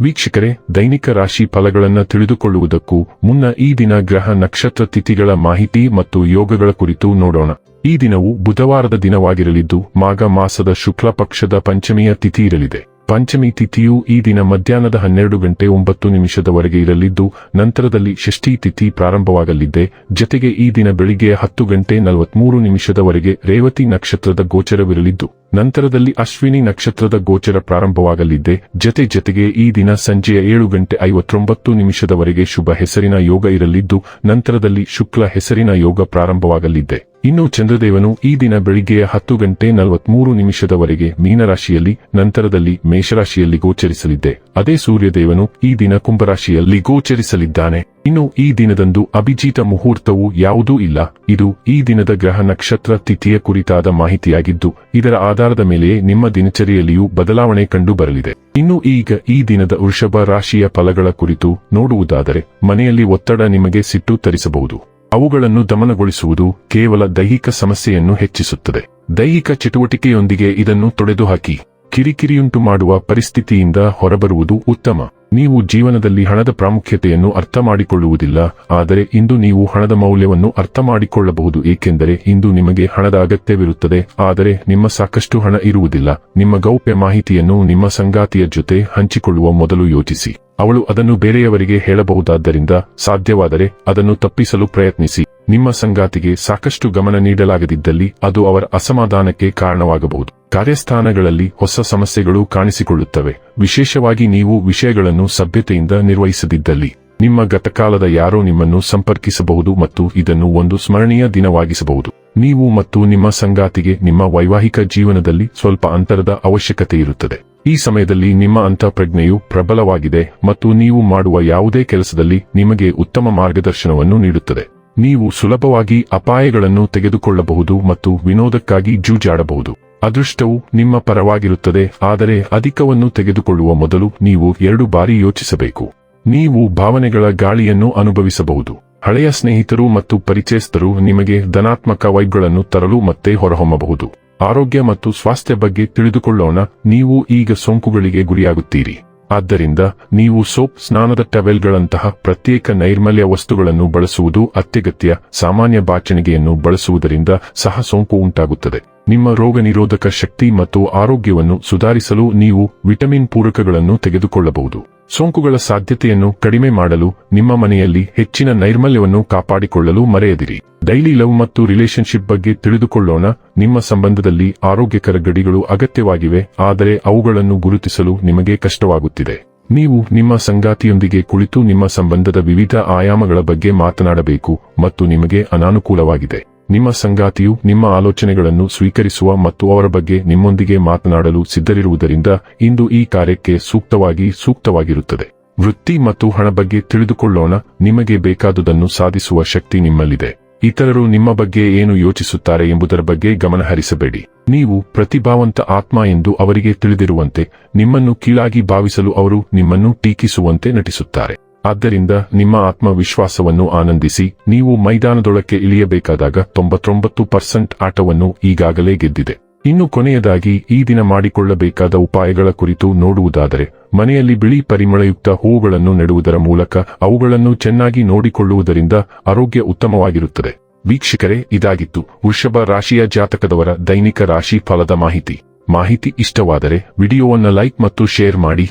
ವೀಕ್ಷಕರೇ, ದೈನಿಕ ರಾಶಿ ಫಲಗಳನ್ನು ತಿಳಿದುಕೊಳ್ಳುವುದಕ್ಕೂ ಮುನ್ನ ಈ ದಿನ ಗ್ರಹ ನಕ್ಷತ್ರ ತಿಥಿಗಳ ಮಾಹಿತಿ ಮತ್ತು ಯೋಗಗಳ ಕುರಿತು ನೋಡೋಣ. ಈ ದಿನವು ಬುಧವಾರದ ದಿನವಾಗಿರಲಿದ್ದು, ಮಾಘ ಮಾಸದ ಶುಕ್ಲ ಪಕ್ಷದ ಪಂಚಮಿಯ ತಿಥಿ ಇರಲಿದೆ. ಪಂಚಮಿ ತಿಥಿಯು ಈ ದಿನ ಮಧ್ಯಾಹ್ನದ ಹನ್ನೆರಡು ಗಂಟೆ ಒಂಬತ್ತು ನಿಮಿಷದವರೆಗೆ ಇರಲಿದ್ದು, ನಂತರದಲ್ಲಿ ಷಷ್ಠಿ ತಿಥಿ ಪ್ರಾರಂಭವಾಗಲಿದೆ. ಜತೆಗೆ ಈ ದಿನ ಬೆಳಿಗ್ಗೆ ಹತ್ತು ಗಂಟೆ ನಲವತ್ಮೂರು ನಿಮಿಷದವರೆಗೆ ರೇವತಿ ನಕ್ಷತ್ರದ ಗೋಚರವಿರಲಿದ್ದು, ನಂತರದಲ್ಲಿ ಅಶ್ವಿನಿ ನಕ್ಷತ್ರದ ಗೋಚರ ಪ್ರಾರಂಭವಾಗಲಿದೆ. ಜತೆ ಜತೆಗೆ ಈ ದಿನ ಸಂಜೆಯ ಏಳು ಗಂಟೆ ಐವತ್ತೊಂಬತ್ತು ನಿಮಿಷದವರೆಗೆ ಶುಭ ಹೆಸರಿನ ಯೋಗ ಇರಲಿದ್ದು, ನಂತರದಲ್ಲಿ ಶುಕ್ಲ ಹೆಸರಿನ ಯೋಗ ಪ್ರಾರಂಭವಾಗಲಿದೆ. ಇನ್ನು ಚಂದ್ರದೇವನು ಈ ದಿನ ಬೆಳಿಗ್ಗೆಯ ಹತ್ತು ಗಂಟೆ ನಲವತ್ಮೂರು ನಿಮಿಷದವರೆಗೆ ಮೀನರಾಶಿಯಲ್ಲಿ, ನಂತರದಲ್ಲಿ ಮೇಷರಾಶಿಯಲ್ಲಿ ಗೋಚರಿಸಲಿದ್ದೆ. ಅದೇ ಸೂರ್ಯದೇವನು ಈ ದಿನ ಕುಂಭರಾಶಿಯಲ್ಲಿ ಗೋಚರಿಸಲಿದ್ದಾನೆ. ಇನ್ನು ಈ ದಿನದಂದು ಅಭಿಜಿತ ಮುಹೂರ್ತವು ಯಾವುದೂ ಇಲ್ಲ. ಇದು ಈ ದಿನದ ಗ್ರಹ ನಕ್ಷತ್ರ ತಿಥಿಯ ಕುರಿತಾದ ಮಾಹಿತಿಯಾಗಿದ್ದು, ಇದರ ಆಧಾರದ ಮೇಲೆಯೇ ನಿಮ್ಮ ದಿನಚರಿಯಲ್ಲಿಯೂ ಬದಲಾವಣೆ ಕಂಡು ಬರಲಿದೆ ಇನ್ನು ಈಗ ಈ ದಿನದ ವೃಷಭ ರಾಶಿಯ ಫಲಗಳ ಕುರಿತು ನೋಡುವುದಾದರೆ, ಮನೆಯಲ್ಲಿ ಒತ್ತಡ ನಿಮಗೆ ಸಿಟ್ಟು ತರಿಸಬಹುದು. ಅವುಗಳನ್ನು ದಮನಗೊಳಿಸುವುದು ಕೇವಲ ದೈಹಿಕ ಸಮಸ್ಯೆಯನ್ನು ಹೆಚ್ಚಿಸುತ್ತದೆ. ದೈಹಿಕ ಚಟುವಟಿಕೆಯೊಂದಿಗೆ ಇದನ್ನು ತೊಡೆದುಹಾಕಿ, ಕಿರಿಕಿರಿಯುಂಟು ಮಾಡುವ ಪರಿಸ್ಥಿತಿಯಿಂದ ಹೊರಬರುವುದು ಉತ್ತಮ. ನೀವು ಜೀವನದಲ್ಲಿ ಹಣದ ಪ್ರಾಮುಖ್ಯತೆಯನ್ನು ಅರ್ಥ ಮಾಡಿಕೊಳ್ಳುವುದಿಲ್ಲ, ಆದರೆ ಇಂದು ನೀವು ಹಣದ ಮೌಲ್ಯವನ್ನು ಅರ್ಥ ಮಾಡಿಕೊಳ್ಳಬಹುದು, ಏಕೆಂದರೆ ಇಂದು ನಿಮಗೆ ಹಣದ ಅಗತ್ಯವಿರುತ್ತದೆ, ಆದರೆ ನಿಮ್ಮ ಸಾಕಷ್ಟು ಹಣ ಇರುವುದಿಲ್ಲ. ನಿಮ್ಮ ಗೌಪ್ಯ ಮಾಹಿತಿಯನ್ನು ನಿಮ್ಮ ಸಂಗಾತಿಯ ಜೊತೆ ಹಂಚಿಕೊಳ್ಳುವ ಮೊದಲು ಯೋಚಿಸಿ. ಅವಳು ಅದನ್ನು ಬೇರೆಯವರಿಗೆ ಹೇಳಬಹುದಾದ್ದರಿಂದ ಸಾಧ್ಯವಾದರೆ ಅದನ್ನು ತಪ್ಪಿಸಲು ಪ್ರಯತ್ನಿಸಿ. ನಿಮ್ಮ ಸಂಗಾತಿಗೆ ಸಾಕಷ್ಟು ಗಮನ ನೀಡಲಾಗದಿದ್ದಲ್ಲಿ ಅದು ಅವರ ಅಸಮಾಧಾನಕ್ಕೆ ಕಾರಣವಾಗಬಹುದು. ಕಾರ್ಯಸ್ಥಾನಗಳಲ್ಲಿ ಹೊಸ ಸಮಸ್ಯೆಗಳು ಕಾಣಿಸಿಕೊಳ್ಳುತ್ತವೆ. ವಿಶೇಷವಾಗಿ ನೀವು ವಿಷಯಗಳನ್ನು ಸಭ್ಯತೆಯಿಂದ ನಿರ್ವಹಿಸದಿದ್ದಲ್ಲಿ. ನಿಮ್ಮ ಗತಕಾಲದ ಯಾರೋ ನಿಮ್ಮನ್ನು ಸಂಪರ್ಕಿಸಬಹುದು ಮತ್ತು ಇದನ್ನು ಒಂದು ಸ್ಮರಣೀಯ ದಿನವಾಗಿಸಬಹುದು. ನೀವು ಮತ್ತು ನಿಮ್ಮ ಸಂಗಾತಿಗೆ ನಿಮ್ಮ ವೈವಾಹಿಕ ಜೀವನದಲ್ಲಿ ಸ್ವಲ್ಪ ಅಂತರದ ಅವಶ್ಯಕತೆ ಇರುತ್ತದೆ. ಈ ಸಮಯದಲ್ಲಿ ನಿಮ್ಮ ಅಂತಃಪ್ರಜ್ಞೆಯು ಪ್ರಬಲವಾಗಿದೆ ಮತ್ತು ನೀವು ಮಾಡುವ ಯಾವುದೇ ಕೆಲಸದಲ್ಲಿ ನಿಮಗೆ ಉತ್ತಮ ಮಾರ್ಗದರ್ಶನವನ್ನು ನೀಡುತ್ತದೆ. ನೀವು ಸುಲಭವಾಗಿ ಅಪಾಯಗಳನ್ನು ತೆಗೆದುಕೊಳ್ಳಬಹುದು ಮತ್ತು ವಿನೋದಕ್ಕಾಗಿ ಜೂಜಾಡಬಹುದು. ಅದೃಷ್ಟವು ನಿಮ್ಮ ಪರವಾಗಿರುತ್ತದೆ, ಆದರೆ ಅಧಿಕವನ್ನು ತೆಗೆದುಕೊಳ್ಳುವ ಮೊದಲು ನೀವು ಎರಡು ಬಾರಿ ಯೋಚಿಸಬೇಕು. ನೀವು ಭಾವನೆಗಳ ಗಾಳಿಯನ್ನು ಅನುಭವಿಸಬಹುದು. ಹಳೆಯ ಸ್ನೇಹಿತರು ಮತ್ತು ಪರಿಚಯಸ್ಥರು ನಿಮಗೆ ಧನಾತ್ಮಕ ವೈಬ್ಗಳನ್ನು ತರಲು ಮತ್ತೆ ಹೊರಹೊಮ್ಮಬಹುದು. ಆರೋಗ್ಯ ಮತ್ತು ಸ್ವಾಸ್ಥ್ಯ ಬಗ್ಗೆ ತಿಳಿದುಕೊಳ್ಳೋಣ, ನೀವು ಈಗ ಸೋಂಕುಗಳಿಗೆ ಗುರಿಯಾಗುತ್ತೀರಿ. ಆದ್ದರಿಂದ ನೀವು ಸೋಪ್, ಸ್ನಾನದ ಟವೆಲ್ಗಳಂತಹ ಪ್ರತ್ಯೇಕ ನೈರ್ಮಲ್ಯ ವಸ್ತುಗಳನ್ನು ಬಳಸುವುದು ಅತ್ಯಗತ್ಯ, ಸಾಮಾನ್ಯ ಬಾಚಣಿಗೆಯನ್ನು ಬಳಸುವುದರಿಂದ ಸಹ ಸೋಂಕು ಉಂಟಾಗುತ್ತದೆ. ನಿಮ್ಮ ರೋಗ ನಿರೋಧಕ ಶಕ್ತಿ ಮತ್ತು ಆರೋಗ್ಯವನ್ನು ಸುಧಾರಿಸಲು ನೀವು ವಿಟಮಿನ್ ಪೂರಕಗಳನ್ನು ತೆಗೆದುಕೊಳ್ಳಬಹುದು. ಸೋಂಕುಗಳ ಸಾಧ್ಯತೆಯನ್ನು ಕಡಿಮೆ ಮಾಡಲು ನಿಮ್ಮ ಮನೆಯಲ್ಲಿ ಹೆಚ್ಚಿನ ನೈರ್ಮಲ್ಯವನ್ನು ಕಾಪಾಡಿಕೊಳ್ಳಲು ಮರೆಯದಿರಿ. ಡೈಲಿ ಲವ್ ಮತ್ತು ರಿಲೇಶನ್ಶಿಪ್ ಬಗ್ಗೆ ತಿಳಿದುಕೊಳ್ಳೋಣ. ನಿಮ್ಮ ಸಂಬಂಧದಲ್ಲಿ ಆರೋಗ್ಯಕರ ಗಡಿಗಳು ಅಗತ್ಯವಾಗಿವೆ, ಆದರೆ ಅವುಗಳನ್ನು ಗುರುತಿಸಲು ನಿಮಗೆ ಕಷ್ಟವಾಗುತ್ತಿದೆ. ನೀವು ನಿಮ್ಮ ಸಂಗಾತಿಯೊಂದಿಗೆ ಕುಳಿತು ನಿಮ್ಮ ಸಂಬಂಧದ ವಿವಿಧ ಆಯಾಮಗಳ ಬಗ್ಗೆ ಮಾತನಾಡಬೇಕು ಮತ್ತು ನಿಮಗೆ ಅನಾನುಕೂಲವಾಗಿದೆ. ನಿಮ್ಮ ಸಂಗಾತಿಯು ನಿಮ್ಮ ಆಲೋಚನೆಗಳನ್ನು ಸ್ವೀಕರಿಸುವ ಮತ್ತು ಅವರ ಬಗ್ಗೆ ನಿಮ್ಮೊಂದಿಗೆ ಮಾತನಾಡಲು ಸಿದ್ಧರಿರುವುದರಿಂದ ಇಂದು ಈ ಕಾರ್ಯಕ್ಕೆ ಸೂಕ್ತವಾಗಿ ಸೂಕ್ತವಾಗಿರುತ್ತದೆ. ವೃತ್ತಿ ಮತ್ತು ಹಣ ಬಗ್ಗೆ ತಿಳಿದುಕೊಳ್ಳೋಣ, ನಿಮಗೆ ಬೇಕಾದುದನ್ನು ಸಾಧಿಸುವ ಶಕ್ತಿ ನಿಮ್ಮಲ್ಲಿದೆ. ಇತರರು ನಿಮ್ಮ ಬಗ್ಗೆ ಏನು ಯೋಚಿಸುತ್ತಾರೆ ಎಂಬುದರ ಬಗ್ಗೆ ಗಮನಹರಿಸಬೇಡಿ. ನೀವು ಪ್ರತಿಭಾವಂತ ಆತ್ಮ ಎಂದು ಅವರಿಗೆ ತಿಳಿದಿರುವಂತೆ, ನಿಮ್ಮನ್ನು ಕೀಳಾಗಿ ಭಾವಿಸಲು ಅವರು ನಿಮ್ಮನ್ನು ಟೀಕಿಸುವಂತೆ ನಟಿಸುತ್ತಾರೆ. ಆದ್ದರಿಂದ ನಿಮ್ಮ ಆತ್ಮವಿಶ್ವಾಸವನ್ನು ಆನಂದಿಸಿ, ನೀವು ಮೈದಾನದೊಳಕ್ಕೆ ಇಳಿಯಬೇಕಾದಾಗ ತೊಂಬತ್ತೊಂಬತ್ತು ಪರ್ಸೆಂಟ್ ಆಟವನ್ನು ಈಗಾಗಲೇ ಗೆದ್ದಿದೆ. ಇನ್ನು ಕೊನೆಯದಾಗಿ, ಈ ದಿನ ಮಾಡಿಕೊಳ್ಳಬೇಕಾದ ಉಪಾಯಗಳ ಕುರಿತು ನೋಡುವುದಾದರೆ, ಮನೆಯಲ್ಲಿ ಬಿಳಿ ಪರಿಮಳಯುಕ್ತ ಹೂವುಗಳನ್ನು ನೆಡುವುದರ ಮೂಲಕ ಅವುಗಳನ್ನು ಚೆನ್ನಾಗಿ ನೋಡಿಕೊಳ್ಳುವುದರಿಂದ ಆರೋಗ್ಯ ಉತ್ತಮವಾಗಿರುತ್ತದೆ. ವೀಕ್ಷಕರೇ, ಇದಾಗಿತ್ತು ವೃಷಭ ರಾಶಿಯ ಜಾತಕದವರ ದೈನಿಕ ರಾಶಿ ಫಲದ ಮಾಹಿತಿ. ಮಾಹಿತಿ ಇಷ್ಟವಾದರೆ, ವಿಡಿಯೋವನ್ನು ಲೈಕ್ ಮತ್ತು ಶೇರ್ ಮಾಡಿ.